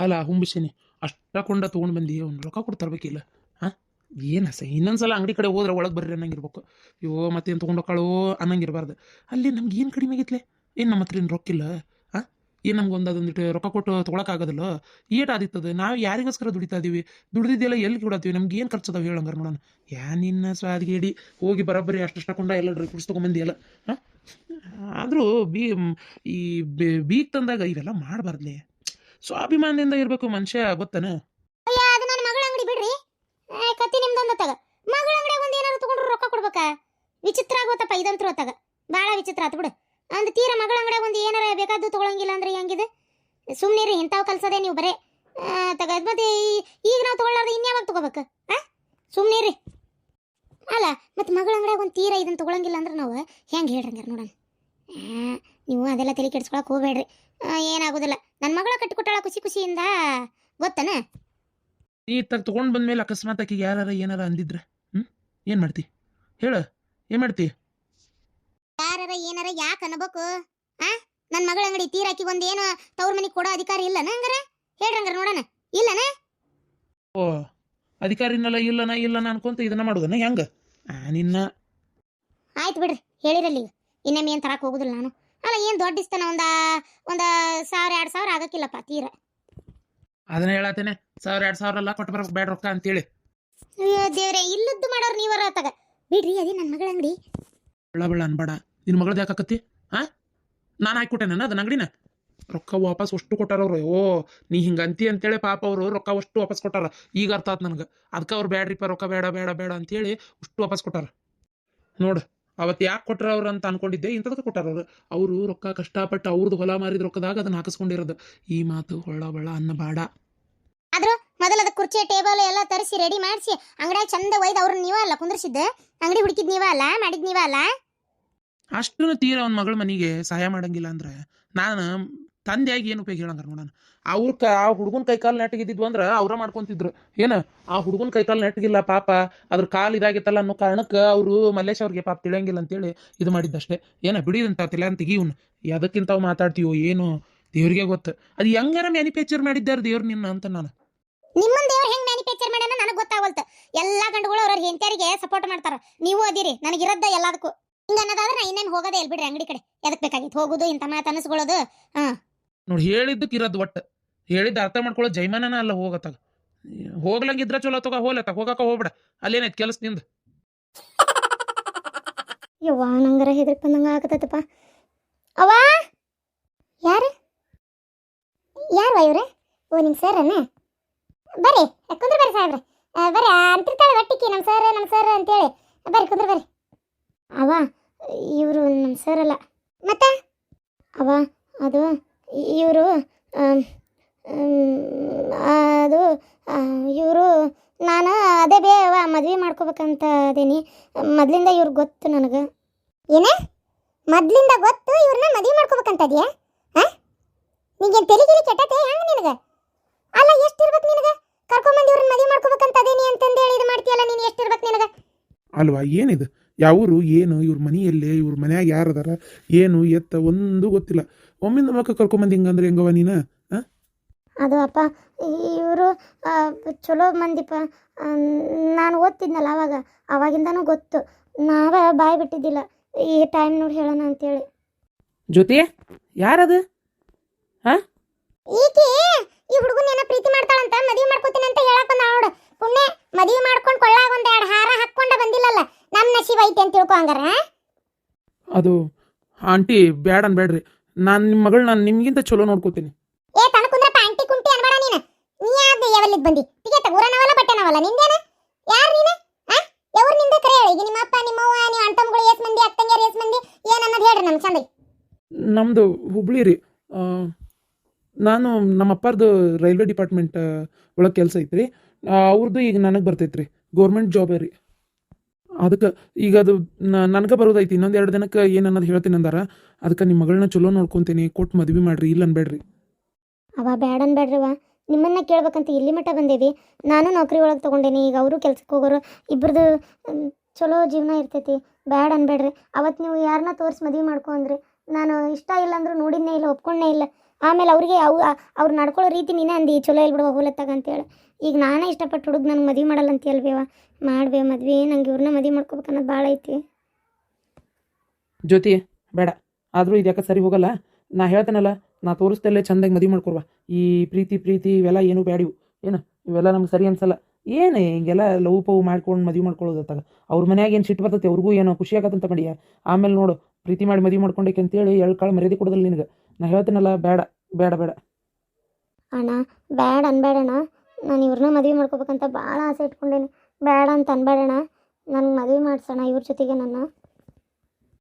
ಅಲ್ಲ, ಹುಂಬಿಸಿನಿ, ಅಷ್ಟ ಕೊಂಡ ತೊಗೊಂಡು ಬಂದು, ಒಂದು ರೊಕ್ಕ ಕೊಡ್ತರ್ಬೇಕಿಲ್ಲ ಹಾಂ ಏನು ಸ ಇನ್ನೊಂದ್ಸಲ ಅಂಗಡಿ ಕಡೆ ಹೋದ್ರೆ ಒಳಗೆ ಬರ್ರಿ ಅನ್ನಂಗಿರ್ಬೇಕು. ಅಯ್ಯೋ, ಮತ್ತೇನು ತೊಗೊಂಡೋಕಾಳು ಅನ್ನಂಗಿರ್ಬಾರ್ದು. ಅಲ್ಲಿ ನಮ್ಗೆ ಏನು ಕಡಿಮೆ ಆಗಿತ್ಲೆ? ಏನು ನಮ್ಮ ಹತ್ರ ಏನು ರೊಕ್ಕಿಲ್ಲ? ಹಾಂ ಏನು ನಮ್ಗೆ ಒಂದು ಅದೊಂದಿಟ್ಟು ರೊಕ್ಕ ಕೊಟ್ಟು ತೊಗೊಳಕ್ಕಾಗೋದಿಲ್ಲ ಏಟ್ ಆದಿತ್ತದ? ನಾವು ಯಾರಿಗೋಸ್ಕರ ದುಡಿತಾ ಇದೀವಿ? ದುಡ್ದಿದ್ದೆಲ್ಲ ಎಲ್ಲಿ ಕೊಡತ್ತೀವಿ? ನಮ್ಗೆ ಏನು ಖರ್ಚದಾವ ಹೇಳಂಗಾರ ನೋಡೋಣ. ಯಾ, ನಿನ್ನ ಸ್ವಾದಿಗೇಡಿ. ಹೋಗಿ ಬರೋಬ್ಬರಿ ಅಷ್ಟು ಕೊಂಡ ಎಲ್ಲ ಡ್ರೈ ಫ್ರೂಟ್ಸ್ ತೊಗೊಂಬಂದಿಯಲ್ಲ ಹಾಂ ಆದರೂ ಬೀ, ಈ ಬೀಗ್ ತಂದಾಗ ಇವೆಲ್ಲ ಮಾಡಬಾರ್ದ್ಲಿ? ಸ್ವಾಭಿಮಾನದಿಂದ ಇರಬೇಕು ಮನುಷ್ಯ ಗೊತ್ತನ? ಅಯ್ಯ ಅದು ನನ್ನ ಮಗಳ ಅಂಗಡಿ ಬಿಡ್ರಿ. ಆ, ಕತ್ತಿ ನಿಮ್ದೊಂದ ತಗ. ಮಗಳ ಅಂಗಡಿಯಾಗ ಒಂದು ಏನಾರ ತಗೊಂಡ್ರು ರೊಕ್ಕ ಕೊಡ್ಬೇಕಾ? ವಿಚಿತ್ರ ಆಗೋತಪ್ಪ ಇದಂತ್ರು ತಗ. ಭಾಳ ವಿಚಿತ್ರ ಆತು ಬಿಡು. ಅಂದ್ ತೀರ ಮಗಳ ಅಂಗಡಿ ಒಂದು ಏನಾರ ಬೇಕಾದ್ದು ತಗೊಳಂಗಿಲ್ಲ ಅಂದ್ರೆ ಹೆಂಗಿದೆ? ರೀ ಇಂಥವು ಕಲ್ಸದೆ ನೀವು ಬರೇ. ತಗ ಮತ್ತೆ ಈ- ಈಗ ನಾವು ತಗೊಳ್ಳಾರ್ದು ಇನ್ಯಾವಾಗ ತಗೋಬೇಕು? ಆ? ರೀ ಅಲ್ಲ ಮತ್ತೆ ಮಗಳ ಅಂಗಡಿಯಾಗ ಒಂದು ತೀರ ಇದನ್ನ ತಗೊಳಂಗಿಲ್ಲ ಅಂದ್ರೆ ನಾವು ಹೆಂಗೆ ಹೇಳ್ರಂಗಾರ ನೋಡೋಣ. ನೀವು ಅದೆಲ್ಲ ತಲೆ ಕೆಡ್ಸ್ಕೊಳಕ್ ಹೋಗ್ಬೇಡ್ರಿ. ಏನಾಗೋದಿಲ್ಲ. ನನ್ನ ಮಗಳ ಕಟ್ಟಿಕೊಟ್ಟಾಳ ಖುಷಿ ಖುಷಿಯಿಂದ. ಗೊತ್ತನ? ಈ ತರ ತೊಗೊಂಡು ಬಂದ್ಮೇಲೆ ಅಕಸ್ಮಾತ್ ಆಕಿಗೆ ಯಾರು ಏನಾರ ಅಂದಿದ್ರೆ ಹ್ಮ್? ಏನು ಮಾಡ್ತಿ? ಹೇಳು. ಏನು ಮಾಡ್ತಿ? ಯಾರಾರ ಏನಾರ ಯಾಕೆ ಅನ್ಬೇಕು? ಆ? ನನ್ನ ಮಗಳ ಅಂಗಡಿ ತೀರಾಕಿ ಒಂದ್ ಏನು ತವ್ರ ಮನೆಗೆ ಕೊಡೋ ಅಧಿಕಾರ ಇಲ್ಲನ ಹಂಗಾರ? ಹೇಳ್ರಂಗಾರ ನೋಡೋಣ. ಇಲ್ಲನ? ಓ ಅಧಿಕಾರಿನಲ್ಲ ಇಲ್ಲನ ಇಲ್ಲನ ಅನ್ಕೊಂತ ಇದನ್ನ ಮಾಡೋದನ್ನ ಹೆಂಗ? ಆ, ನಿನ್ನ ಆಯ್ತು ಬಿಡ್ರಿ ಹೇಳಿರಲ್ಲ ಈಗ ಇನ್ನೊಮ್ಮೆ ಏನು ತರಕ್ಕೆ ಹೋಗುದಿಲ್ಲ ನಾನು. ಅಲ್ಲ ಏನು ದೊಡ್ಡ ಇಸ್ತಾನ ಒಂದ ಒಂದ ಸಾವಿರ ಎರಡು ಸಾವಿರ ಆಗಕ್ಕಿಲ್ಲಪ್ಪ ತೀರ. ಅದನ್ನ ಹೇಳತ್ತೇನೆ. ಸಾವಿರ ಎರಡು ಸಾವಿರ ಎಲ್ಲ ಕೊಟ್ಟು ಬರೋಕೆ ಬೇಡ ರೊಕ್ಕ ಅಂತೇಳಿ. ಅಯ್ಯೋ ದೇವ್ರೆ ಇಲ್ಲದ್ದು ಮಾಡೋರು ನೀವರ ತಗ ಬಿಡ್ರಿ ಅದೇ ನನ್ನ ಮಗಳ ಅಂಗಡಿ. ಬೆಳ್ಳ ಬೆಳ್ಳ ಅನ್ಬೇಡ. ನಿನ್ನ ಮಗಳದ್ದು ಯಾಕತ್ತಿ ಹಾ ನಾನು ನನ್ನ ಅದನ್ನ ಅಂಗಡಿನ? ರೊಕ್ಕ ವಾಪಸ್ ಅಷ್ಟು ಕೊಟ್ಟಾರ ಅವ್ರು. ಓ ನೀ ಹಿಂಗೆ ಅಂತಿ ಅಂತೇಳಿ ಪಾಪ ಅವರು ರೊಕ್ಕ ಅಷ್ಟು ವಾಪಸ್ ಕೊಟ್ಟಾರ. ಈಗ ಅರ್ಥ ಆತ್ ನನಗೆ. ಅದಕ್ಕೆ ಅವ್ರು ಬೇಡ್ರಿಪ್ಪ ರೊಕ್ಕ ಬೇಡ ಬೇಡ ಬೇಡ ಅಂತೇಳಿ ಅಷ್ಟು ವಾಪಸ್ ಕೊಟ್ಟಾರ. ನೋಡು. ಅವತ್ತು ಯಾಕೆ ಕೊಟ್ರ ಅವ್ರು ಅಂತ ಅನ್ಕೊಂಡಿದ್ದೆ? ಇಂಥದಕ್ಕೆ ಕೊಟ್ಟಾರ ಅವರು ಅವರು ರೊಕ್ಕ ಕಷ್ಟಪಟ್ಟು ಅವ್ರದ್ದು ಹೊಲ ಮಾರಿದ ರೊಕ್ಕದಾಗ ಅದನ್ನ ಹಾಕಿಸ್ಕೊಂಡಿರೋದು. ಈ ಮಾತು ಹೊಳ್ಳ ಬಳ್ಳ ಅನ್ನ ಬಾಡ. ಆದ್ರೂ ಮೊದಲ ಅದ ಕುರ್ಚಿ ಟೇಬಲ್ ಎಲ್ಲ ತರಿಸಿ ರೆಡಿ ಮಾಡಿಸಿ. ಅಂಗಡಿಯಾಗ ಚಂದ ಒಯ್ದು ಅವ್ರನ್ನ ನೀವ ಅಲ್ಲ ಕುಂದ್ರಿಸಿದ್ದ? ಅಂಗಡಿ ಹುಡುಕಿದ್ ನೀವ ಅಲ್ಲ? ಮಾಡಿದ್ ನೀವ ಅಲ್ಲ? ಅಷ್ಟು ತೀರ ಅವ್ನ ಮಗಳ ಮನೆಗೆ ಸಹಾಯ ಮಾಡಂಗಿಲ್ಲ ಅಂದ್ರೆ. ನಾನು ತಂದೆಯಾಗಿ ಏನು ಉಪಯೋಗ ಹೇಳಂಗಾರ ನೋಡೋಣ ಅವ್ರ ಕ ಆ ಹುಡುಗನ ಕೈಕಾಲು ನೆಟ್ಟಗಿದ್ದಿದ್ವು ಅಂದ್ರೆ ಅವ್ರ ಮಾಡ್ಕೊಂತಿದ್ರು. ಏನು? ಆ ಹುಡುಗನ ಕೈಕಾಲು ನೆಟ್ಟಗಿಲ್ಲ ಪಾಪ. ಅದ್ರ ಕಾಲು ಇದಾಗಿತ್ತಲ್ಲ ಅನ್ನೋ ಕಾರಣಕ್ಕೆ ಅವರು ಮಲ್ಲೇಶ್ ಅವ್ರಿಗೆ ಪಾಪ ತಿಳಿಯಂಗಿಲ್ಲ ಅಂತೇಳಿ ಇದು ಮಾಡಿದ್ದಷ್ಟೇ. ಏನ ಬಿಡಿದಂತ ತಲೆ ಅಂತ ಇವ್ನು. ಅದಕ್ಕಿಂತ ಮಾತಾಡ್ತೀವೋ ಏನು ದೇವ್ರಿಗೆ ಗೊತ್ತು. ಅದು ಹೆಂಗಾರ ಮ್ಯಾನುಫ್ಯಾಕ್ಚರ್ ಮಾಡಿದ್ದಾರೆ ದೇವ್ರು ನಿನ್ನ ಅಂತ ನಾನು. ನಿಮ್ಮನ್ ದೇವ್ರ ಹೆಂಗ್ ಮ್ಯಾನುಫ್ಯಾಕ್ಚರ್ ಮಾಡ್ಯಾನ ನನಗೆ ಗೊತ್ತಾಗಲ್ತು ಎಲ್ಲಾ ಗಂಡುಗಳು ಅವ್ರ ಹೆಂಡತಿಯರಿಗೆ ಸಪೋರ್ಟ್ ಮಾಡ್ತಾರ. ನೀವು ಅದಿರಿ ನನಗಿರದ್ದ ಎಲ್ಲದಕ್ಕೂ. ಹಿಂಗ ಅನ್ನೋದಾದ್ರೆ ನಾ ಇನ್ನೇನು ಹೋಗೋದೇ ಇಲ್ಲ ಬಿಡ್ರಿ ಅಂಗಡಿ ಕಡೆ. ಎದಕ್ ಬೇಕಾಗಿತ್ತು? ಹೋಗುದು, ಇಂಥ ಮಾತು ಅನಿಸ್ಕೊಳ್ಳೋದು ನೋಡಿ ಹೇಳಿದ್ದಕ್ಕೆ ಇರೋದು ಒಟ್ಟು. ಹೇಳಿದ್ದು ಅರ್ಥ ಮಾಡ್ಕೊಳ್ಳೋ ಜೈಮಾನನ ಅಲ್ಲ ಹೋಗತ್ತಾಗ. ಹೋಗ್ಲಂಗಿದ್ರ ಚಲೋ ತಗೋ ಹೋಲತ್ತಾಗ ಹೋಗಕ್ಕ ಹೋಗ್ಬೇಡ. ಅಲ್ಲೇನೈತೆ ಕೆಲಸ ನಿಂದ? ಯವ್ವ ನಂಗರ ಹೆದರ್ಕ್ ಬಂದಂಗ ಆಗತೈತಪ್ಪ ಅವ್ವ? ಯಾರು? ಯಾರು ಇವ್ರೆ? ಓ ನಿಮ್ ಸರ್ ಅನ್ನ ಬರ್ರಿ ಕುಂದ್ರ ಬರ್ರಿ ಸಾಹೇಬ್ರೆ. ಆ, ಬರ್ರಿ ಅಂತಿರ್ತಾಳೆ ಒಟ್ಟಿಗೆ ನಮ್ಮ ಸರ್ ನಮ್ಮ ಸರ್ ಅಂತೇಳಿ. ಬರ್ರಿ ಕುಂದ್ರ ಬರ್ರಿ. ಅವ ಇವರು ನಮ್ಮ ಸರ್ ಅಲ್ಲ ಮತ್ತೆ? ಅವ ಅದು ಇವರು ಅದು ಇವರು, ನಾನು ಅದೇ ಬೇ ಮದುವೆ ಮಾಡ್ಕೋಬೇಕಂತ ಅದೇನಿ. ಮೊದಲಿಂದ ಇವ್ರಿಗೆ ಗೊತ್ತು ನನಗೆ. ಏನೇ? ಮೊದಲಿಂದ ಗೊತ್ತು ಇವ್ರನ್ನ ಮದುವೆ ಮಾಡ್ಕೋಬೇಕಂತ ಇದೆಯಾ? ಹಾ ನಿಂಗೇನು ತೆಲಿಗಿರಿ ಕೆಟ್ಟತೆ ಹೆಂಗೆ ನಿನಗೆ? ಅಲ್ಲ ಎಷ್ಟು ಇರ್ಬೇಕು ನಿನಗೆ? ಕರ್ಕೊಂಬಂದು ಇವ್ರನ್ನ ಮದುವೆ ಮಾಡ್ಕೋಬೇಕಂತ ಅದೇನಿ ಅಂತಂದು ಹೇಳಿ ಇದು ಮಾಡ್ತೀಯಲ್ಲ, ನೀನು ಎಷ್ಟು ಇರ್ಬೇಕು ನಿನಗೆ? ಅಲ್ವಾ, ಏನಿದು? ಯಾವೂರು, ಏನು, ಇವ್ರ ಮನೆಯಲ್ಲೇ, ಇವ್ರ ಮನ್ಯಾಗ ಯಾರದಾರ ಏನು, ಎತ್ತ ಒಂದು ಗೊತ್ತಿಲ್ಲ. ಒಮ್ಮಿಂದ ಕರ್ಕೊಂಡ್ ಕರ್ಕೊಂಬಂದು ಹಿಂಗಂದ್ರೆ ಹೆಂಗವ ನೀನ? ಅದು ಅಪ್ಪ ಇವರು ಚಲೋ ಮಂದಿಪ್ಪ. ನಾನು ಓದ್ತಿದ್ನಲ್ಲ ಅವಾಗ. ಅವಾಗಿಂದನೂ ಗೊತ್ತು. ನಾವೇ ಬಾಯ್ ಬಿಟ್ಟಿದ್ದಿಲ್ಲ. ಈ ಟೈಮ್ ನೋಡಿ ಹೇಳೋಣ ಅಂತೇಳಿ. ಜೊತೆ ಯಾರದು? ಈಕೆ ಈ ಹುಡುಗನ ಪ್ರೀತಿ ಮಾಡ್ತಾಳಂತ? ಮದುವೆ ಮಾಡ್ಕೋತೀನಿ ಅಂತ ಹೇಳಕ್ ಬಂದ ನೋಡು. ಪುಣ್ಯ ಮದುವೆ ಮಾಡ್ಕೊಂಡು ಕೊಳ್ಳಾಗ ಒಂದ್ ಎರಡು ಹಾರ ಹಾಕೊಂಡ ಬಂದಿಲ್ಲಲ್ಲ. ನಮ್ಮ ನಸೀಬ್ ಐತೆ ಅಂತ ತಿಳ್ಕೊ ಹಂಗಾರ ಅದು ಆಂಟಿ ಬೇಡನ್ ಅನ್ಬೇಡ್ರಿ ನಾನು ನಿಮ್ಮ ಮಗಳು ನಾನು ನಿಮ್ಗಿಂತ ಚಲೋ ನೋಡ್ಕೋತೀನಿ. ಏ ತನಕುಂದ್ರಪ್ಪ ಆಂಟಿ ಕುಂಟಿ ಅನ್ಬೇಡ ನೀನು. ನೀ ಯಾವ್ದು ಯಾವಲ್ಲಿದ್ ಬಂದಿ? ಟಿಕೆಟ್ ಊರನವಲ್ಲ ಬಟ್ಟೆನವಲ್ಲ ನಿಂದೇನ? ಯಾರು ನೀನು? ಆ? ಎವ್ರು ನಿಂದ ಕರೆ ಹೇಳಿ. ಈಗ ನಿಮ್ಮಪ್ಪ ನಿಮ್ಮವ್ವ ನೀವು ಅಣ್ತಮ್ಗಳು ಏಸ್ ಮಂದಿ ಅಕ್ಕಂಗ್ಯಾರ ಏಸ್ ಮಂದಿ ಏನ್ ಅನ್ನೋದು ಹೇಳ್ರಿ ನಮ್ ಚಂದ. ನಮ್ಮದು ಹುಬ್ಳಿ ರೀ. ನಾನು ನಮ್ಮ ಅಪ್ಪಾರ್ದು ರೈಲ್ವೆ ಡಿಪಾರ್ಟ್ಮೆಂಟ್ ಒಳಗೆ ಕೆಲಸ ಐತ್ರಿ. ಅವ್ರದ್ದು ಈಗ ನನಗೆ ಬರ್ತೈತ್ರಿ. ಗೌರ್ಮೆಂಟ್ ಜಾಬೇ ರೀ. ಅದಕ್ಕೆ ಈಗ ಅದು ನನಗೆ ಬರೋದೈತಿ. ಇನ್ನೊಂದು ಎರಡು ದಿನಕ್ಕೆ ಏನು ಅನ್ನೋದು ಹೇಳ್ತೀನಿ ಅಂದಾರ. ಅದಕ್ಕೆ ನಿಮ್ಮ ಮಗಳನ್ನ ಚಲೋ ನೋಡ್ಕೊತೀನಿ ಕೊಟ್ಟು ಮದ್ವೆ ಮಾಡ್ರಿ ಇಲ್ಲ ಅನ್ಬೇಡ್ರಿ. ಅವ ಬ್ಯಾಡ ಅನ್ಬೇಡ್ರವ ನಿಮ್ಮನ್ನ ಕೇಳ್ಬೇಕಂತ ಇಲ್ಲಿ ಮಟ್ಟ ಬಂದೇವಿ. ನಾನು ನೌಕರಿ ಒಳಗೆ ತಗೊಂಡೇನಿ ಈಗ ಅವರು ಕೆಲ್ಸಕ್ಕೆ ಹೋಗೋರು ಇಬ್ಬರದು ಚಲೋ ಜೀವನ ಇರ್ತೈತಿ. ಬ್ಯಾಡ ಅನ್ಬೇಡ್ರಿ. ಅವತ್ತು ನೀವು ಯಾರನ್ನ ತೋರಿಸಿ ಮದುವೆ ಮಾಡ್ಕೊ ಅಂದ್ರಿ. ನಾನು ಇಷ್ಟ ಇಲ್ಲ ಅಂದ್ರೂ ನೋಡಿದ್ನೇ ಇಲ್ಲ ಒಪ್ಕೊಂಡೇ ಇಲ್ಲ. ಆಮೇಲೆ ಅವ್ರಿಗೆ ಅವು ಅವ್ರು ನಡ್ಕೊಳ್ಳೋ ರೀತಿ ನೀನೇ ಅಂದಿ ಚಲೋ ಇಲ್ಲ ಬಿಡುವ ಹೋಲತ್ತಾಗ ಅಂತೇಳಿ. ಈಗ ನಾನೇ ಇಷ್ಟಪಟ್ಟು ಹುಡುಗ ನನಗೆ ಮದುವೆ ಮಾಡಲ್ಲ ಅಂತ ಹೇಳ್ಬೇವ ಮಾಡ್ಬೇ ಮದ್ವೆ ನಂಗೆ ಇವ್ರನ್ನ ಮದುವೆ ಮಾಡ್ಕೋಬೇಕು ಅನ್ನೋದು ಭಾಳ ಐತಿ. ಜ್ಯೋತಿ ಬೇಡ. ಆದರೂ ಇದು ಯಾಕೆ ಸರಿ ಹೋಗಲ್ಲ. ನಾ ಹೇಳ್ತೇನಲ್ಲ, ನಾ ತೋರಿಸ್ತಲ್ಲೇ ಚಂದಾಗಿ ಮದುವೆ ಮಾಡ್ಕೊರ್ವ ಈ ಪ್ರೀತಿ ಪ್ರೀತಿ ಇವೆಲ್ಲ ಏನು ಬ್ಯಾಡಿವು ಏನು? ಇವೆಲ್ಲ ನಮ್ಗೆ ಸರಿ ಅನ್ಸಲ್ಲ. ಏನು ಹಿಂಗೆಲ್ಲ ಲವ್ ಪವ್ ಮಾಡ್ಕೊಂಡು ಮದುವೆ ಮಾಡ್ಕೊಳ್ಳೋದತ್ತಾಗ ಅವ್ರ ಮನ್ಯಾಗ ಏನು ಸಿಟ್ಟು ಬರ್ತೈತೆ, ಅವ್ರಿಗೂ ಏನೋ ಖುಷಿ ಆಗತ್ತಂತ ಮಾಡಿಯ? ಆಮೇಲೆ ನೋಡು, ಪ್ರೀತಿ ಮಾಡಿ ಮದುವೆ ಮಾಡ್ಕೊಂಡಕ್ಕೆ ಅಂತೇಳಿ ಎಳ್ಳು ಕಾಳು ಮರ್ಯಾದೆ ಕೊಡೋದಲ್ಲ ನಿನಗೆ. ನಾ ಹೇಳ್ತೀನಲ್ಲ ಬೇಡ ಬೇಡ ಬೇಡ ಅಣ್ಣ, ಬ್ಯಾಡ ಅನ್ಬೇಡಣ್ಣ ನಾನು ಇವ್ರನ್ನ ಮದುವೆ ಮಾಡ್ಕೋಬೇಕಂತ ಭಾಳ ಆಸೆ ಇಟ್ಕೊಂಡೇನಿ. ಬೇಡ ಅಂತ ಅನ್ಬೇಡಣ್ಣ ನನಗೆ ಮದುವೆ ಮಾಡ್ಸೋಣ ಇವ್ರ ಜೊತೆಗೆ ನನ್ನ.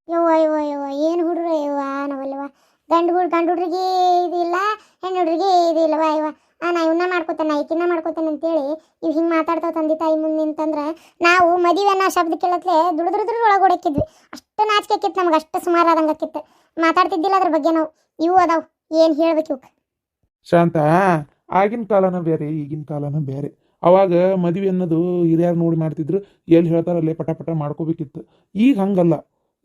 ಯವ್ವ ಯವ್ವ ಯವ್ವ, ಏನು ಹುಡ್ರು ಯವ್ವ? ನಾವಲ್ವ? ಗಂಡು ಹುಡ್ ಗಂಡು ಹುಡ್ರಿಗೆ ಇದಿಲ್ಲ ಹೆಣ್ಣು ಹುಡ್ರಿಗೆ ಇದಿಲ್ಲವ ಯವ್ವ? ಆ, ನಾ ಇವನ್ನ ಮಾಡ್ಕೋತೇನೆ ಈಕಿನ್ನ ಮಾಡ್ಕೋತೇನೆ ಅಂತೇಳಿ ಇವ್ ಹಿಂಗೆ ಮಾತಾಡ್ತಾವ ತಂದೆ ತಾಯಿ ಮುಂದೆ ನಿಂತಂದ್ರೆ ನಾವು ಮದುವೆ ಅನ್ನೋ ಶಬ್ದ ಕೇಳತ್ಲೆ ದುಡಿದ್ರದ್ರ ಒಳಗೆ ಹೊಡಕಿದ್ವಿ ಅಷ್ಟು ನಾಚಿಕೆ ನಮ್ಗೆ, ಅಷ್ಟು ಸುಮಾರು ಆದಂಗೆ ಆಕಿತ್ತು ಮಾತಾಡ್ತಿದ್ದಿಲ್ಲ ಅದ್ರ ಬಗ್ಗೆ ನಾವು. ಇವು ಅದಾವ. ಏನು ಹೇಳ್ಬೇಕು ಇವಕ್ಕೆ ಶಾಂತ, ಆಗಿನ ಕಾಲನ ಬೇರೆ, ಈಗಿನ ಕಾಲನ ಬೇರೆ. ಅವಾಗ ಮದುವೆ ಅನ್ನೋದು ಹಿರಿಯರು ನೋಡಿ ಮಾಡ್ತಿದ್ರು, ಎಲ್ಲಿ ಹೇಳ್ತಾರಲ್ಲೇ ಪಟ ಪಟ ಮಾಡ್ಕೋಬೇಕಿತ್ತು. ಈಗ ಹಂಗಲ್ಲ.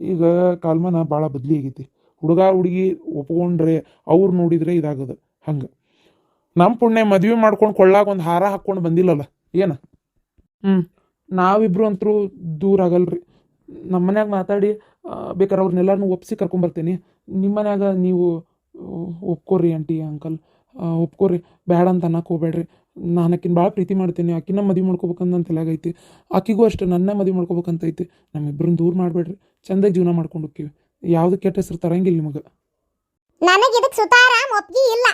ಈಗ ಕಾಲಮಾನ ಭಾಳ ಬದಲಿ ಆಗೈತಿ. ಹುಡುಗ ಹುಡುಗಿ ಒಪ್ಕೊಂಡ್ರೆ ಅವ್ರು ನೋಡಿದ್ರೆ ಇದಾಗದು. ಹಂಗೆ. ನಮ್ಮ ಪುಣ್ಯ ಮದುವೆ ಮಾಡ್ಕೊಂಡು ಕೊಳ್ಳಾಗ ಒಂದು ಹಾರ ಹಾಕ್ಕೊಂಡು ಬಂದಿಲ್ಲಲ್ಲ ಏನು? ನಾವಿಬ್ರು ಅಂತರೂ ದೂರ ಆಗಲ್ರಿ. ನಮ್ಮ ಮನ್ಯಾಗ ಮಾತಾಡಿ ಬೇಕಾದ್ರೆ ಅವ್ರನ್ನೆಲ್ಲರನ್ನೂ ಒಪ್ಸಿ ಕರ್ಕೊಂಬರ್ತೀನಿ. ನಿಮ್ಮ ಮನ್ಯಾಗ ನೀವು ಒಪ್ಕೋರಿ ಆಂಟಿ ಅಂಕಲ್. ಒಪ್ಕೋರಿ. ಬೇಡ ಅಂತ ಅನ್ನಕ್ಕೆ ಹೋಗ್ಬೇಡ್ರಿ. ನಾನು ಆಕಿನ ಭಾಳ ಪ್ರೀತಿ ಮಾಡ್ತೀನಿ. ಆಕಿನ ಮದುವೆ ಮಾಡ್ಕೋಬೇಕಂತ ಐತಿ. ಆಕಿಗೂ ಅಷ್ಟೇ ನನ್ನ ಮದುವೆ ಮಾಡ್ಕೋಬೇಕಂತ ಐತಿ ನಮ್ಮಿಬ್ಬರನ್ನ ದೂರ ಮಾಡಬೇಡ್ರಿ. ಚಂದಾಗಿ ಜೀವನ ಮಾಡ್ಕೊಂಡು ಹೋಗ್ತೀವಿ. ಯಾವುದು ಕೆಟ್ಟ ಹೆಸರು ತರಂಗಿಲ್ಲ ನಿಮಗೆ. ನನಗೆ ಇದಕ್ಕೆ ಸುತಾರಾಮ್ ಒಪ್ಪಿಗೆ ಇಲ್ಲ.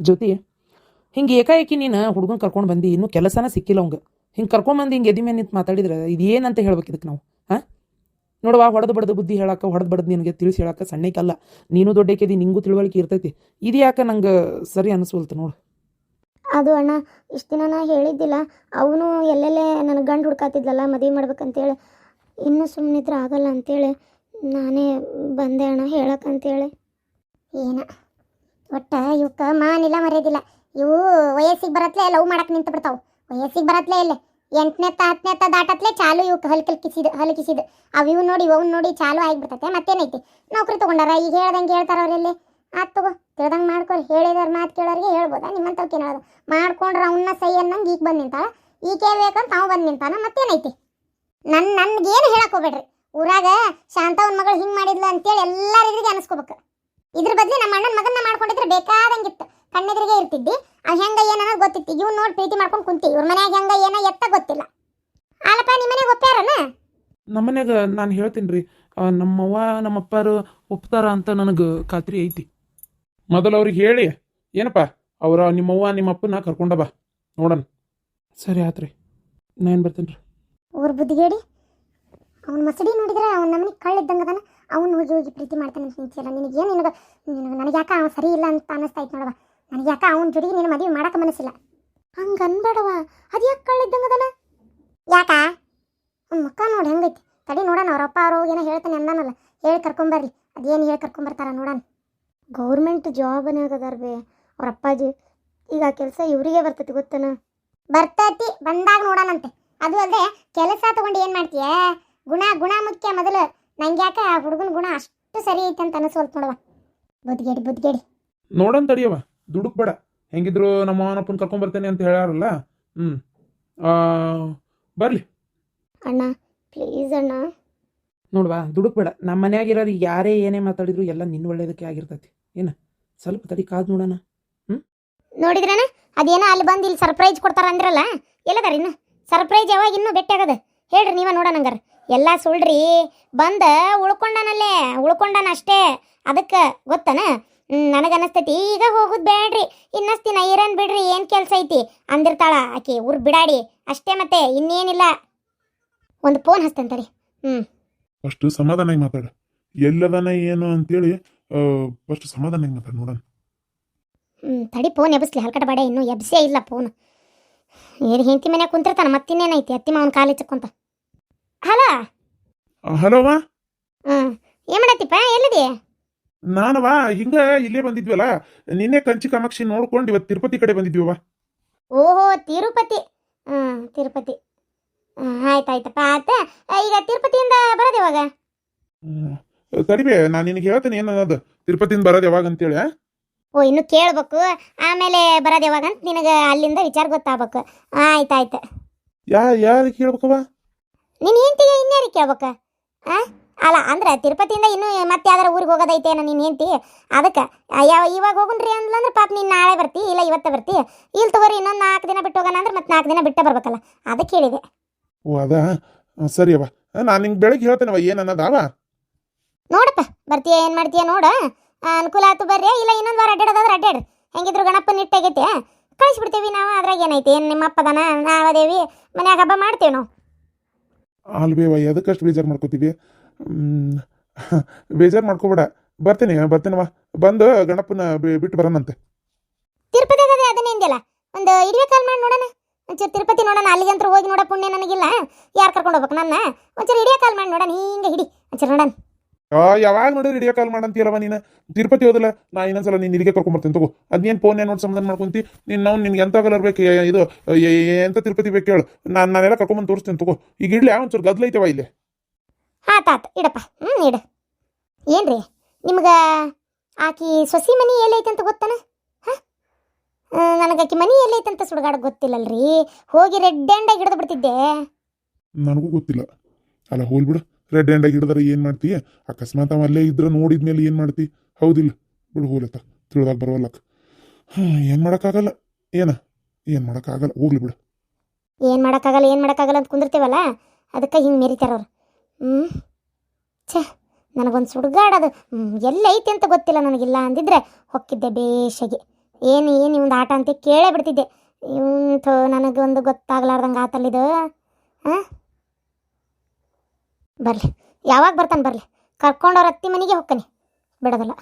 ಜ್ಯೋತಿ ಹಿಂಗೆ ಏಕಾಏಕಿ ನೀನು ಹುಡುಗನ ಕರ್ಕೊಂಡು ಬಂದು ಇನ್ನೂ ಕೆಲಸನ ಸಿಕ್ಕಿಲ್ಲ ಅವಂಗೆ. ಹಿಂಗೆ ಕರ್ಕೊಂಬಂದು ಹಿಂಗೆ ಎದಿ ಮೇಲೆ ನಿಂತು ಮಾತಾಡಿದ್ರೆ ಇದು ಏನಂತ ಹೇಳ್ಬೇಕು ಇದಕ್ಕೆ ನಾವು ಹಾಂ? ನೋಡುವ ಹೊಡೆದು ಬಡ್ದು ಬುದ್ಧಿ ಹೇಳಕ್ಕೆ ಹೊಡೆದು ಬಡ್ದು ನಿನಗೆ ತಿಳಿಸಿ ಹೇಳಕ್ಕೆ ಸಣ್ಣಕ್ಕಲ್ಲ ನೀನು ದೊಡ್ಡಕ್ಕೆದಿ ನಿಂಗೂ ತಿಳುವಳಿಕೆ ಇರ್ತೈತಿ. ಇದು ಯಾಕೆ ನಂಗೆ ಸರಿ ಅನಿಸ್ವಲ್ತು ನೋಡು. ಅದು ಅಣ್ಣ ಇಷ್ಟು ದಿನ ನಾ ಹೇಳಿದ್ದಿಲ್ಲ. ಅವನು ಎಲ್ಲೆಲ್ಲೇ ನನಗೆ ಗಂಡು ಹುಡ್ಕಾತಿದ್ಲಲ್ಲ ಮದುವೆ ಮಾಡ್ಬೇಕಂತೇಳಿ. ಇನ್ನೂ ಸುಮ್ಮನಿದ್ರೆ ಆಗಲ್ಲ ಅಂತೇಳಿ ನಾನೇ ಬಂದೆ ಅಣ್ಣ ಹೇಳಕ್ಕಂತೇಳಿ ಏನ? ಒಟ್ಟ ಇವಕ್ಕ ಮಾನಿಲ್ಲ ಮರ್ಯಾದಿಲ್ಲ. ಇವು ವಯಸ್ಸಿಗೆ ಬರತ್ಲೆ ಲವ್ ಮಾಡಕ್ಕೆ ನಿಂತು ಬಿಡ್ತಾವು. ವಯಸ್ಸಿಗೆ ಬರತ್ಲೆ ಇಲ್ಲೇ ಎಂಟನೇತ್ತ ಹತ್ತನೇತ್ತ ದಾಟತ್ಲೆ ಚಾಲು ಇವಕ್ಕೆ ಹಲ್ಕಲ್ಕಿಸಿದ ಹಲಕಿಸಿದ. ಅವು ಇವು ನೋಡಿ ಅವ್ನು ನೋಡಿ ಚಾಲು ಆಗಿಬಿಡ್ತೈತೆ, ಮತ್ತೇನೈತಿ? ನೌಕರಿ ತಗೊಂಡಾರ, ಈಗ ಹೇಳ್ದಂಗೆ ಹೇಳ್ತಾರ ಅವ್ರೆಲ್ಲಿ ಆತ್ ತಗೋ, ತಿಳ್ದಂಗೆ ಮಾಡ್ಕೊರಿ ಹೇಳಿದಾರ ಮಾತು ಕೇಳೋರಿಗೆ ಹೇಳ್ಬೋದಾ? ನಿಮ್ಮಂತವ್ ಹೇಳೋದು ಮಾಡ್ಕೊಂಡ್ರೆ ಅವನ್ನ ಸೈ ಅನ್ನಂಗೆ ಈಗ ಬಂದು ನಿಂತಾಳ. ಈಕೆ ಬೇಕಂತ ಅವ ಬಂದು ನಿಂತಾನ, ಮತ್ತೇನೈತಿ? ನನ್ನ ನನ್ಗೇನು ಹೇಳಕ್ ಹೋಗ್ಬೇಡ್ರಿ. ಊರಾಗ ಶಾಂತವನ್ ಮಗಳು ಹಿಂಗ್ ಮಾಡಿದ್ಲ ಅಂತೇಳಿ ಎಲ್ಲರಿಗೂ ಅನಿಸ್ಕೋಬೇಕು. ಇದ್ರ ಬದ್ಲಿ ನಮ್ಮ ಅಣ್ಣನ ಮಗನ್ನ ಮಾಡ್ಕೊಂಡಿದ್ರೆ ಬೇಕಾದಂಗಿತ್ತು. ಕಣ್ಣೆದ್ರಿಗೆ ಇರ್ತಿದ್ದಿ, ಅವ್ ಹೆಂಗ ಏನೋ ಗೊತ್ತಿತ್ತು. ಇವ್ ನೋಡಿ ಪ್ರೀತಿ ಮಾಡ್ಕೊಂಡು ಕುಂತಿ. ಇವ್ರ ಮನ್ಯಾಗ ಹೆಂಗ ಏನೋ ಎತ್ತ ಗೊತ್ತಿಲ್ಲ. ಅಲ್ಲಪ್ಪ ನಿಮ್ಮ ಮನೆಗೆ ಒಪ್ಪ್ಯಾರನ ನಮ್ಮ ಮನ್ಯಾಗ ನಾನು ಹೇಳ್ತೀನಿ ರೀ ನಮ್ಮವ್ವ, ನಮ್ಮಪ್ಪರು ಒಪ್ತಾರ ಅಂತ ನನಗೆ ಖಾತ್ರಿ ಐತಿ. ಮೊದಲು ಅವ್ರಿಗೆ ಹೇಳಿ. ಏನಪ್ಪ? ಅವರ ನಿಮ್ಮವ್ವ, ನಿಮ್ಮಪ್ಪನ ಕರ್ಕೊಂಡ ಬಾ. ನೋಡೋಣ. ಸರಿ ಆತ್ರಿ. ನಾನು ಏನು ಬರ್ತೀನಿ ರೀ ಊರ್ ಬುದ್ಧಿಗೇಡಿ ಅವ್ನ ಮಸಡಿ ನೋಡಿದ್ರೆ ಅವ್ನ ನಮ್ಮನೆ ಕಳ್ಳಿದ್ದಂಗೆ ಅದನ್ನ ಅವ್ನು ಹೋಗಿ ಹೋಗಿ ಪ್ರೀತಿ ಮಾಡ್ತಾನೆ ಅಂತ ನಿಂತಿಲ್ಲ ನಿನಗೇನು ನಿನಗೆ ನಿನಗೆ ನನಗೆ ಯಾಕೆ ಅವ್ನು ಸರಿ ಇಲ್ಲ ಅಂತ ಅನ್ನಿಸ್ತಾ ಇತ್ತು ನೋಡವ ನನಗೆ ಯಾಕೆ ಅವನ ಜೊತೆಗೆ ನೀನು ಮದುವೆ ಮಾಡೋಕೆ ಮನಸ್ಸಿಲ್ಲ. ಹಂಗೆ ಅನ್ಬೇಡವ ಅದು ಯಾಕೆ ಕಳ್ಳಿದ್ದಂಗೆ ಅದನ? ಯಾಕ? ಅವ್ನ ಮುಖ ನೋಡಿ ಹೆಂಗೈತಿ. ತಡಿ ನೋಡೋಣ ಅವ್ರಪ್ಪ ಅವ್ರು ಏನೋ ಹೇಳ್ತಾನೆ ಅಂದಾನಲ್ಲ. ಹೇಳಿ ಕರ್ಕೊಂಬರ್ರಿ ಅದೇನು ಹೇಳಿ ಕರ್ಕೊಂಬರ್ತಾರ ನೋಡೋಣ. ಗೌರ್ಮೆಂಟ್ ಜಾಬನೇ ಆಗದಾರ ಬೇ. ಅವ್ರ ಅಪ್ಪಾಜಿ. ಈಗ ಕೆಲಸ ಇವರಿಗೆ ಬರ್ತೈತಿ ಗೊತ್ತನ? ಬರ್ತೈತಿ. ಬಂದಾಗ ನೋಡೋಣಂತೆ. ಅದು ಅಲ್ಲದೆ ಕೆಲಸ ತಗೊಂಡು ಏನು ಮಾಡ್ತೀಯ? ಗುಣ ಗುಣ ಮುಖ್ಯ ಮೊದಲು. ನಂಗೆ ಯಾಕೆ ಆ ಹುಡುಗನ ಗುಣ ಅಷ್ಟು ಸರಿ ಐತೆ ಅಂತ ಅನಿಸ್ವಲ್ತು ನೋಡವ. ಬುದ್ಗೇಡಿ ಬುದ್ಗೇಡಿ ನೋಡೋಣ ತಡಿಯವ ದುಡುಕ್ ಬೇಡ ಹೆಂಗಿದ್ರು ನಮ್ಮ ಅವನಪ್ಪನ ಕರ್ಕೊಂಬರ್ತೇನೆ ಅಂತ ಹೇಳಾರಲ್ಲ ಹ್ಮ್. ಬರ್ಲಿ. ಅಣ್ಣ ಪ್ಲೀಸ್ ಅಣ್ಣ. ನೋಡ್ವಾ ದುಡುಕ್ಬೇಡ. ನಮ್ಮ ಮನೆಯಾಗಿರೋರು ಯಾರೇ ಏನೇ ಮಾತಾಡಿದ್ರು ಎಲ್ಲ ನಿನ್ನ ಒಳ್ಳೇದಕ್ಕೆ ಆಗಿರ್ತೈತಿ. ಏನು? ಸ್ವಲ್ಪ ತಡಿ ಕಾದು ನೋಡೋಣ. ನೋಡಿದ್ರಣ್ಣ ಅದೇನೋ ಅಲ್ಲಿ ಬಂದು ಇಲ್ಲಿ ಸರ್ಪ್ರೈಸ್ ಕೊಡ್ತಾರ ಅಂದ್ರಲ್ಲ? ಎಲ್ಲದಾರ ಇನ್ನು ಸರ್ಪ್ರೈಸ್ ಯಾವಾಗ ಇನ್ನೂ ಭೇಟಿ ಆಗದ ಹೇಳ್ರಿ ನೀವ ನೋಡೋಣ ಹಂಗಾರ. ಎಲ್ಲ ಸುಳ್ರಿ ಬಂದ ಉಳ್ಕೊಂಡನಲ್ಲೇ ಉಳ್ಕೊಂಡನ ಅಷ್ಟೇ. ಅದಕ್ಕೆ ಗೊತ್ತನ? ನನಗನಸ್ತೈತಿ ಈಗ ಹೋಗುದ್ ಬೇಡ್ರಿ ಇನ್ನಸ್ತಿನ ಇರನ್ ಬಿಡ್ರಿ ಏನು ಕೆಲಸ ಐತಿ? ಅಂದಿರ್ತಾಳ ಆಕಿ ಊರ್ ಬಿಡಾಡಿ. ಅಷ್ಟೇ ಮತ್ತೆ ಇನ್ನೇನಿಲ್ಲ. ಒಂದು ಫೋನ್ ಹಸ್ತಂತರಿ ಅಷ್ಟು ಸಮಾಧಾನಾಗಿ ಮಾತಾಡ. ಎಲ್ಲದನ ಏನು ಅಂತೇಳಿ ಫಸ್ಟ್ ಸಮಾಧಾನಾಗಿ ಮಾತಾಡ ನೋಡೋಣ. ಹ್ಞೂ ತಡಿ ಫೋನ್ ಎಬ್ಸ್ಲಿ ಹಲ್ಕಟ ಬಾಡೆ. ಇನ್ನೂ ಎಬ್ಸೇ ಇಲ್ಲ ಫೋನ್ ಏನು ಹೆಂಡತಿ ಮನ್ಯಾಗ ಕುಂತಿರ್ತಾನ? ಮತ್ತಿನ್ನೇನೈತಿ? ಅತ್ತಿ ಮಾವನ ಕಾಲು ಹಚ್ಚಕೊಂತ. ಹಲೋ? ಹಲೋವಾ ಹ್ಮ್. ಏನು ಮಾಡತ್ತಿಪ್ಪ? ಎಲ್ಲಿದೆ? ನಾನವಾ ಹಿಂಗ ಇಲ್ಲೇ ಬಂದಿದ್ವಲ್ಲ. ನಿನ್ನೆ ಕಂಚಿ ಕಾಮಾಕ್ಷಿ ನೋಡ್ಕೊಂಡು ಇವತ್ತು ತಿರುಪತಿ ಕಡೆ ಬಂದಿದ್ವಿವ ಓಹೋ ತಿರುಪತಿ. ಹ್ಮ್ ತಿರುಪತಿ. ಆಯ್ತಾಯ್ತಪ್ಪ. ಆಯ್ತು ಆಯ್ತಪ್ಪ ಆಯ್ತು ಈಗ ತಿರುಪತಿಯಿಂದ ಬರೋದು ಇವಾಗ ಕಡಿಮೆ ನಾನು ನಿನಗೆ ಹೇಳ್ತೇನೆ ಅನ್ನೋದು ತಿರುಪತಿಯಿಂದ ಬರೋದು ಯಾವಾಗ ಅಂತೇಳಿ? ಓ ಇನ್ನು ಕೇಳ್ಬೇಕು. ಆಮೇಲೆ ಬರೋದು ಯಾವಾಗ ಅಂತ ನಿನಗೆ ಅಲ್ಲಿಂದ ವಿಚಾರ ಗೊತ್ತಾಗ್ಬೇಕು. ಆಯ್ತಾಯ್ತು. ಯಾ ಯಾರು ಕೇಳ್ಬೇಕವ ನೀನು ಹೆಂಡ್ತಿಗೆ ಇನ್ಯಾರಿಗೆ ಕೇಳ್ಬೇಕು? ಆ? ಅಲ್ಲ ಅಂದ್ರೆ ತಿರುಪತಿಯಿಂದ ಇನ್ನೂ ಮತ್ತೆ ಯಾವ್ದಾರ ಊರಿಗೆ ಹೋಗೋದೈತೆ ನಿನ್ನ ಹೆಂಡತಿ ಹೆಂಡ್ತಿ? ಅದಕ್ಕೆ ಯಾವ ಇವಾಗ ಹೋಗುಣ್ರಿ ಅಂದ್ಲಂದ್ರೆ ಪಾಪ ನೀನು ನಾಳೆ ಬರ್ತಿ ಇಲ್ಲ ಇವತ್ತೇ ಬರ್ತಿ. ಇಲ್ಲಿ ತಗೋರಿ ಇನ್ನೊಂದು ನಾಲ್ಕು ದಿನ ಬಿಟ್ಟು ಹೋಗೋಣ ಅಂದ್ರೆ ಮತ್ತೆ ನಾಲ್ಕು ದಿನ ಬಿಟ್ಟೆ ಬರ್ಬೇಕಲ್ಲ. ಅದಕ್ಕೆ ಹೇಳಿದೆ. ಓ ಅದಾ? ಸರಿ ಅವ ನಾನು ನಿಂಗೆ ಬೆಳಗ್ಗೆ ಹೇಳ್ತೇನವ ಏನು ಅನ್ನೋದಾವ ನೋಡಪ್ಪ ಬರ್ತೀಯ ಏನು ಮಾಡ್ತೀಯ ನೋಡು. ಅನುಕೂಲ ಆಯ್ತು ಬರ್ರಿ ಇಲ್ಲ ಇನ್ನೊಂದು ಅಡ್ಡಾಡ್ರಿ ಹೆಂಗಿದ್ರು ಗಣಪನ ಇಟ್ಟಾಗೈತೆ. ಕಳಿಸ್ಬಿಡ್ತೇವಿ ನಾವು ಅದ್ರಾಗ ಏನೈತಿ? ಏನು ನಿಮ್ಮ ಅಪ್ಪದನ ನಾವದೇವಿ ಮನ್ಯಾಗ ಹಬ್ಬ ಮಾಡ್ತೇವೆ ನಾವು. ಅಲ್ಬೇವ ಎದಕ್ಕಷ್ಟು ಬೇಜಾರು ಮಾಡ್ಕೋತೀವಿ? ಬೇಜಾರು ಮಾಡ್ಕೋಬೇಡ. ಬರ್ತೀನಿ ಬರ್ತೀನವ ಬಂದು ಗಣಪನ ಬಿಟ್ಟು ಬರೋಣಂತೆ. ತಿರುಪತಿ ಅದೇ ಅದನ್ನೇ ಇಂದಿಲ್ಲ ಒಂದು ಇಡೀ ಕಾಲ್ ಮಾಡಿ ನೋಡೋಣ. ಒಂಚೂರು ತಿರುಪತಿ ನೋಡೋಣ ಅಲ್ಲಿಗಂತ್ರ ಹೋಗಿ ನೋಡೋ ಪುಣ್ಯ ನನಗಿಲ್ಲ. ಯಾರು ಕರ್ಕೊಂಡು ಹೋಗ್ಬೇಕು ನನ್ನ? ಒಂಚೂರು ಇಡೀ ಕಾಲ್ ಮಾಡಿ ನೋಡೋಣ ಹಿಂಗೆ ಹಿಡಿ. ಒಂಚೂರು ನೋಡೋಣ. ಆ, ಯಾವಾಗ ನೋಡಿ ವಿಡಿಯೋ ಕಾಲ್ ಮಾಡಂತೀಯಲ್ಲವ ನೀನು? ತಿರುಪತಿ ಹೋದಲ್ಲ ನಾ ಇನ್ನೊಂದ್ಸಲ ನೀನು ಇಲ್ಲಿಗೆ ಕರ್ಕೊಂಬರ್ತೀನಿ ತಗೋ. ಅದೇನು ಫೋನ್ ನೋಡಿ ಸಂಬಂಧ ಮಾಡ್ಕೊಂತಿ? ನೀನು ನಾವು ನಿನ್ಗೆ ಎಂತ ಕಲರ್ ಬೇಕು ಇದು ಎಂತ ತಿರುಪತಿ ಬೇಕು ಹೇಳು. ನಾನು ನಾನೆಲ್ಲ ಕರ್ಕೊಂಬಂದು ತೋರಿಸ್ತೀನಿ ತಗೋ. ಈಗ ಇಡ್ಲಿ ಒಂಚೂರು ಗದ್ಲೈತವ ಇಲ್ಲಿ? ಆತ ಆತ ಇಡಪ್ಪ. ಹ್ಞೂ ಇಡು. ಏನ್ರಿ? ನಿಮ್ಗೆ ಆಕಿ ಸೊಸಿ ಮನಿ ಎಲ್ಲೈತೆ ಅಂತ ಗೊತ್ತಾನ? ಹಾಂ? ನನಗೆ ಆಕಿ ಮನಿ ಎಲ್ಲೈತೆ ಅಂತ ಸುಡುಗಾಡ ಗೊತ್ತಿಲ್ಲಲ್ರಿ? ಹೋಗಿ ರೆಡ್ ಹ್ಯಾಂಡಾಗಿ ಹಿಡಿದು ಬಿಡ್ತಿದ್ದೆ. ನನಗೂ ಗೊತ್ತಿಲ್ಲ. ಅಲ್ಲ ಹೋಲ್ಬಿಡು ರೆಡ್ ಹ್ಯಾಂಡಾಗಿ ಹಿಡಿದ್ರೆ ಏನು ಮಾಡ್ತೀಯ? ಅಕಸ್ಮಾತ್ ಅವ ಅಲ್ಲೇ ಇದ್ರೆ ನೋಡಿದ್ಮೇಲೆ ಏನು ಮಾಡ್ತಿ? ಹೌದಿಲ್ಲ. ಬಿಡು ಹೋಗ್ಲತ್ತ ತಿಳಿದಾಗ ಬರೋಲ್ಲಕ್ಕ ಹ್ಞೂ ಏನು ಮಾಡೋಕ್ಕಾಗಲ್ಲ. ಏನ? ಏನು ಮಾಡೋಕ್ಕಾಗಲ್ಲ? ಹೋಗ್ಲಿ ಬಿಡು. ಏನು ಮಾಡೋಕ್ಕಾಗಲ್ಲ ಏನು ಮಾಡೋಕ್ಕಾಗಲ್ಲ ಅಂತ ಕುಂದಿರ್ತೀವಲ್ಲ? ಅದಕ್ಕೆ ಹಿಂಗೆ ಮೆರಿತಾರ ಅವ್ರು. ಹ್ಞೂ ಛೇ, ನನಗೊಂದು ಸುಡುಗಾಡೋದು ಎಲ್ಲೈತಿ ಅಂತ ಗೊತ್ತಿಲ್ಲ ನನಗಿಲ್ಲ ಅಂದಿದ್ರೆ ಹೊಕ್ಕಿದ್ದೆ ಬೇಷಗೆ. ಏನು ಏನು ಇವಂದು ಆಟ ಅಂತ ಕೇಳೇ ಬಿಡ್ತಿದ್ದೆ. ಇವಂಥ ನನಗೊಂದು ಗೊತ್ತಾಗ್ಲಾರ್ದಂಗೆ ಆತಲ್ಲಿದು ಹಾಂ? ಬರಲಿ. ಯಾವಾಗ ಬರ್ತಾನೆ ಬರಲಿ. ಕರ್ಕೊಂಡವ್ರ ಅತ್ತಿ ಮನೆಗೆ ಹೋಗ್ತಾನೆ. ಬಿಡೋದಿಲ್ಲ.